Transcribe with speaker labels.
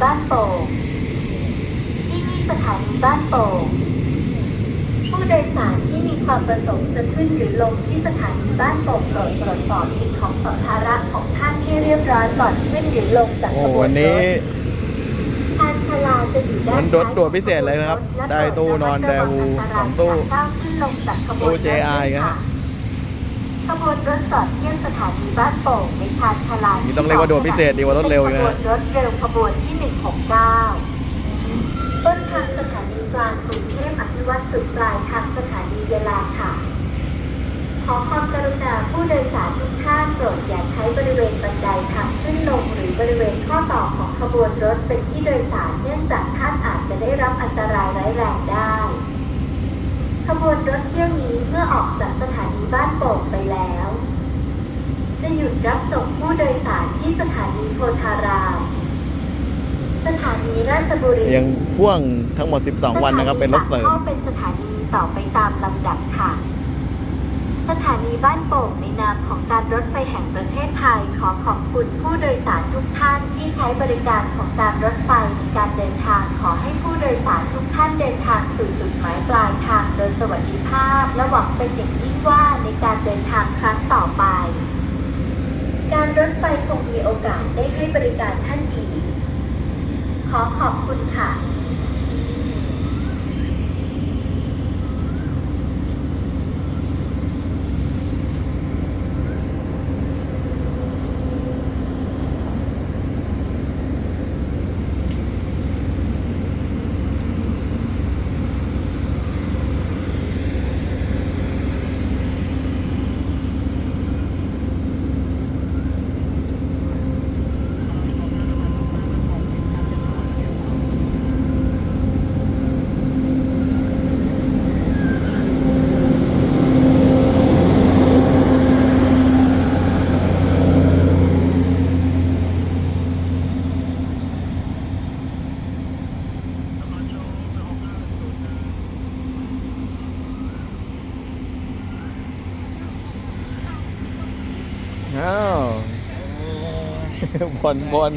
Speaker 1: บ้านโป่งที่นี่สถานีบ้านโป่งผู้โดยสารที่มีความประสงค์จะขึ้นหรือลงที่สถานีบ้านโป่งโปรดตรวจสอบสิ่งของสัมภาระของท่านที่เรียบร้อยก่อนขึ้นหรือลงจากขบว
Speaker 2: น
Speaker 1: รถ
Speaker 2: มันรถด่วนพิเศษเลยนะครับได้ตู้นอนแดวูสองตู้
Speaker 1: ตู้เจไอีกนะฮะ ขบวนรถจอดเทียบสถานีบ้านโป่งในชานชาลา
Speaker 2: นี่ต้องเรียกว่าด่วนพิเศษดีกว่ารถเร็วอีกนะ
Speaker 1: ขบวนรถเร็วขบวนที่ 169 ต้นทางสถานีกลางกรุงเทพอภิวัตสุดปลายทางสถานีเวลาค่ะ ขอความกรุณาผู้โดยสารทุกท่านโปรดอย่าใช้บริเวณบันไดทางขึ้นลงหรือบริเวณข้อต่อของขบวนรถเป็นที่โดยสารเนื่องจากท่านอาจจะได้รับอันตรายร้ายแรงได้ ขบวนรถเที่ยวนี้เมื่อออกจากสถานี บ้านโป่งไปแล้ว จะหยุดรับส่งผู้โดยสารที่สถานีโพธาราม สถานีราชบุรี
Speaker 2: ยังพ่วงทั้งหมด 12 วันนะครับ เป็นรถเสริม
Speaker 1: สถานีปากท่อเป็นสถานีต่อไปตามลำดับค่ะ สถานีบ้านโป่งในนามของการรถไฟแห่งประเทศไทยขอขอบคุณผู้โดยสารทุกท่านที่ใช้บริการของการรถไฟในการเดินทางขอให้ผู้โดยสารทุกท่านเดินทางสู่จุดหมายปลายทางโด ยสวัสดิภาพ และหวังเป็นอย่างยิ่งว่าในการเดินทางครั้งต่อไป การรถไฟคงมีโอกาสได้ให้บริการท่านอีก ขอขอบคุณค่ะ
Speaker 2: อ้าวบอลบอล